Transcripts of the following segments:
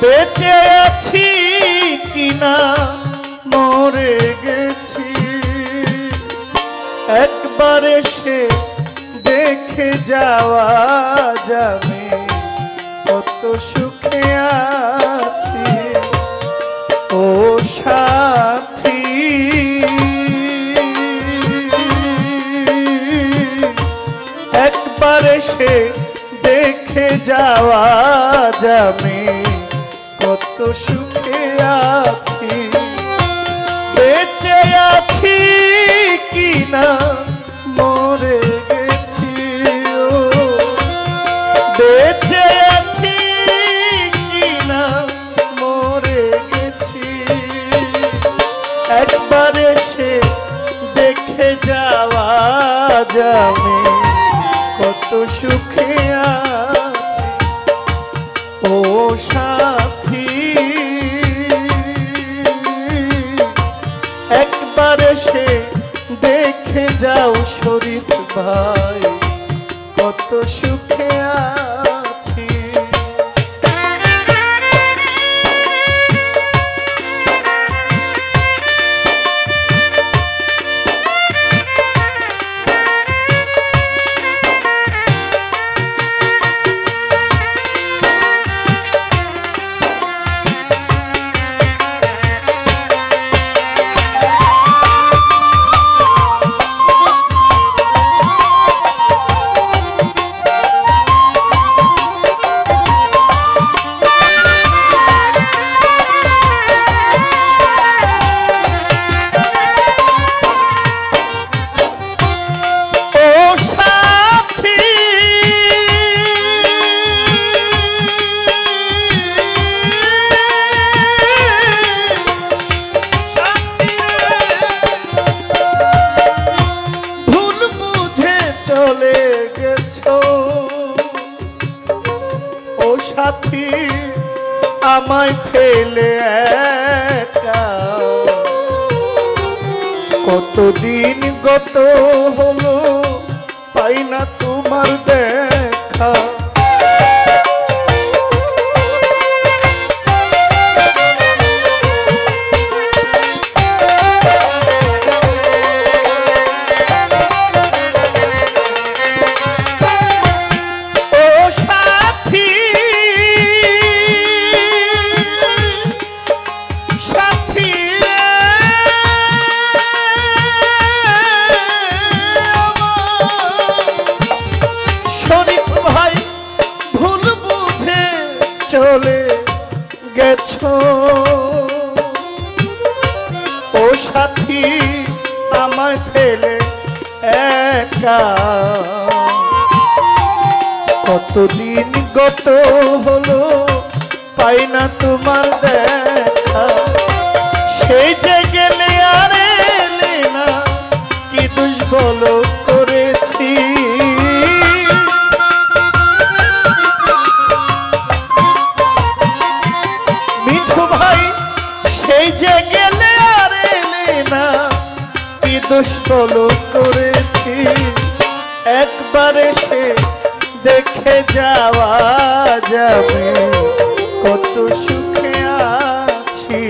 বেঁচে আছি কিনা? মরে গেছি। একবার এসে দেখে যাওয়া যাবে। কত সুখে আছি। ও সাথী। একবার এসে দেখে যাওয়া যাবে। কত সুখে আছি। বেঁচে আছি কিনা? মরে গেছি বেঁচে আছি কিনা? মরে গেছি। একবার এসে দেখে যাওয়া যাবে। কত সুখে আছি। ও সাথী এসে দেখে যাও শরীফ ভাই কত সুখে আছি কতদিন চলে গেছ। ও সাথী, আমায় ফেলে একা। কতদিন গত হলো, পাই না তোমার দেখা। সেই যে গেলে আর না, কি দুষ্বল করেছি দুষ্বল করেছি। একবারে সে দেখে যাওয়া যাবে। কত সুখে আছি।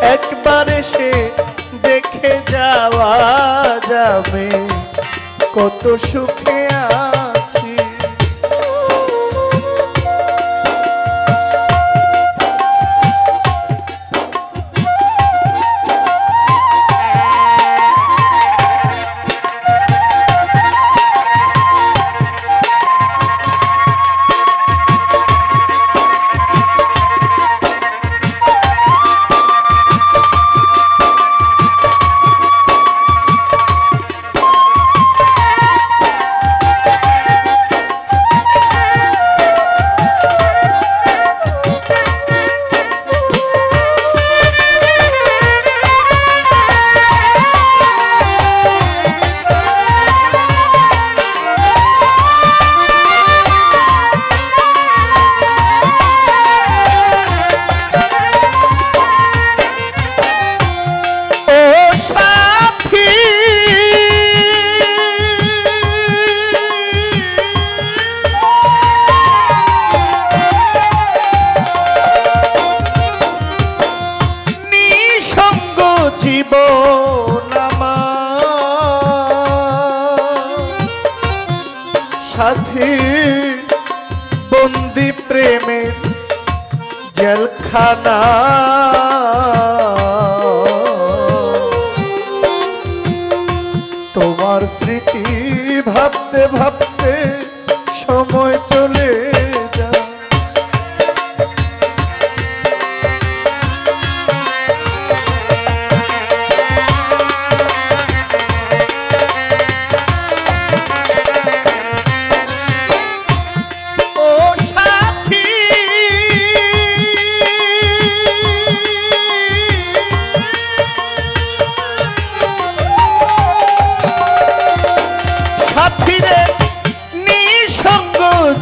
একবারে সে দেখে যাওয়া যাবে। কত সুখে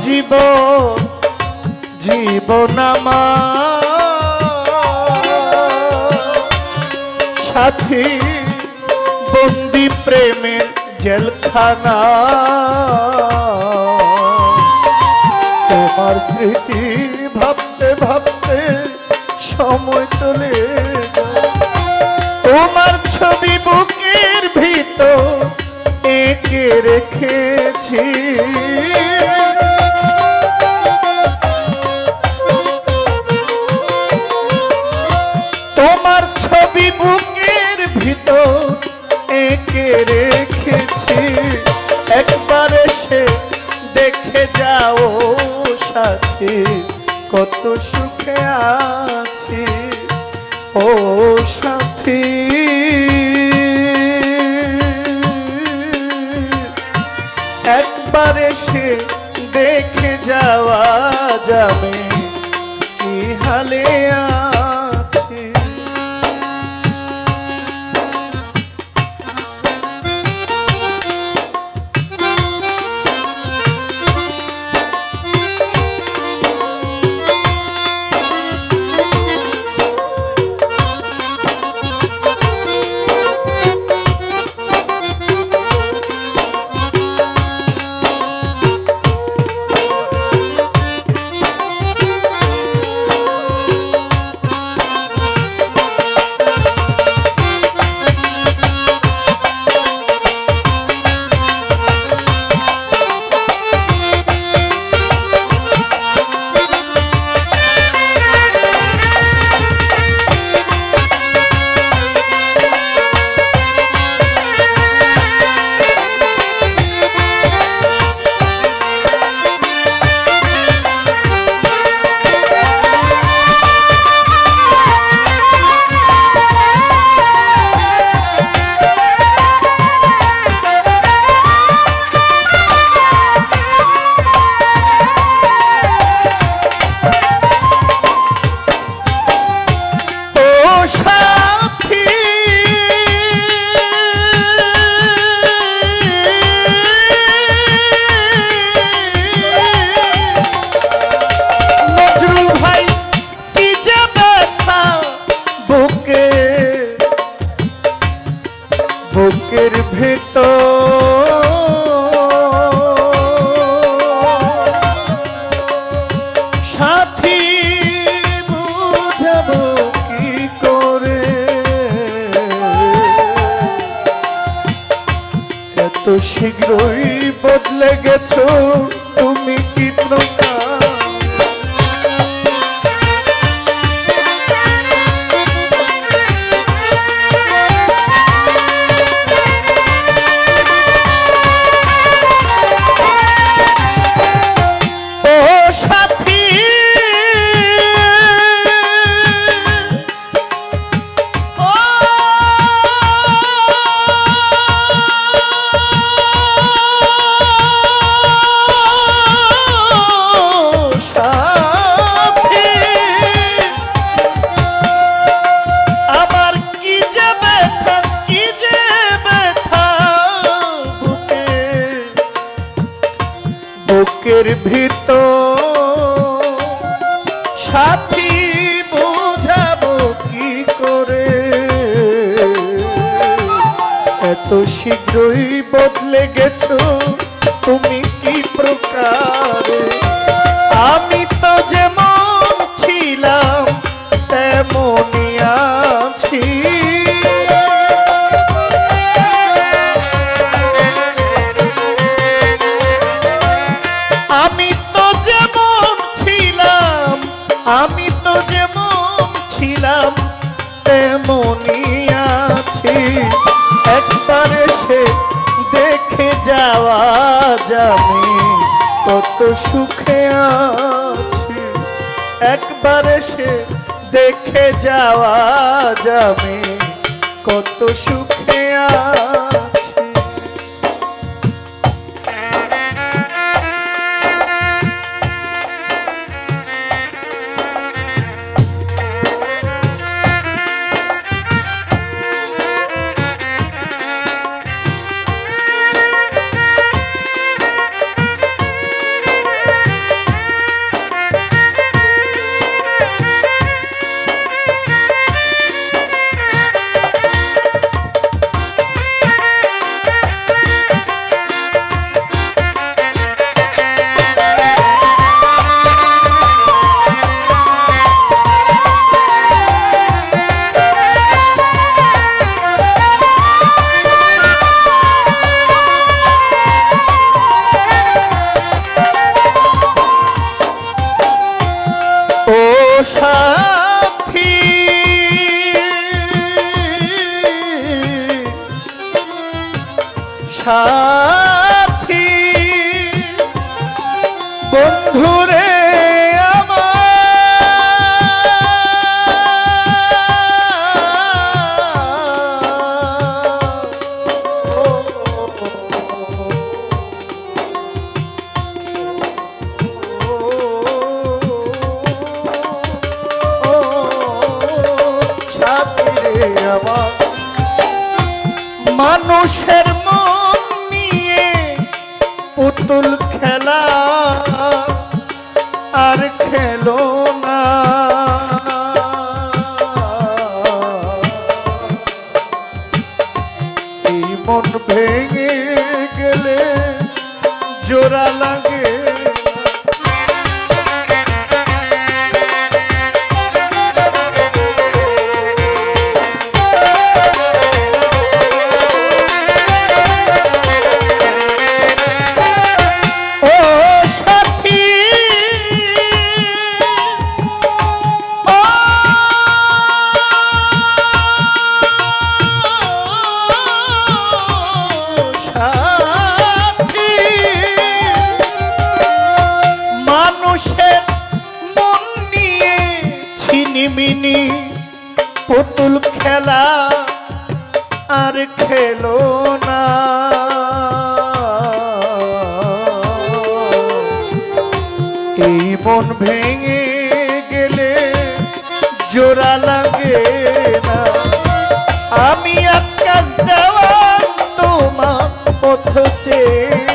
জীব জীবন সাথী, বন্দি প্রেমের জেলখানা। তোমার স্মৃতি ভাবতে ভাবতে সময় চলে তোমার ছবি বুকের দেখে যাওয়া যাবে। কি হালে আ tu, tu me का সুখে আছি। একবার সে দেখে যাওয়া যাবে। কত সুখে আছি। মানুষের মন নিয়ে পুতুল খেলা আর খেলো না। এই মন ভেঙে গেলে জোড়া লাগে খেলো না। এই মন ভেঙে গেলে জোড়া লাগে না। আমি আকাশ দেওয়া তোমার পথ চেয়ে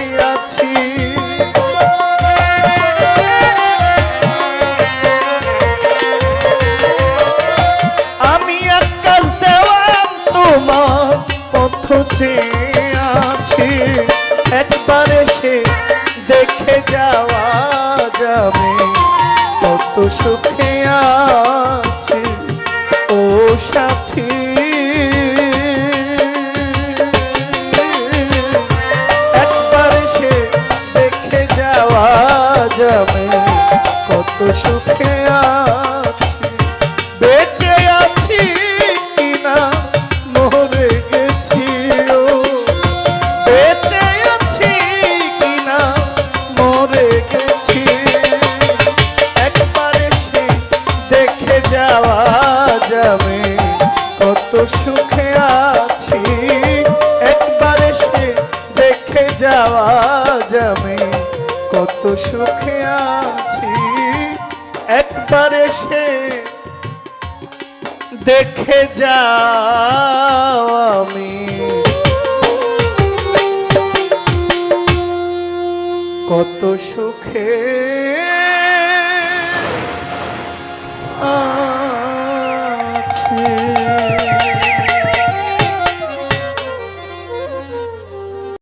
যাওয়া যাবে কত সুখে আছি। একবার এসে দেখে যাও আমি। কত সুখে আছি।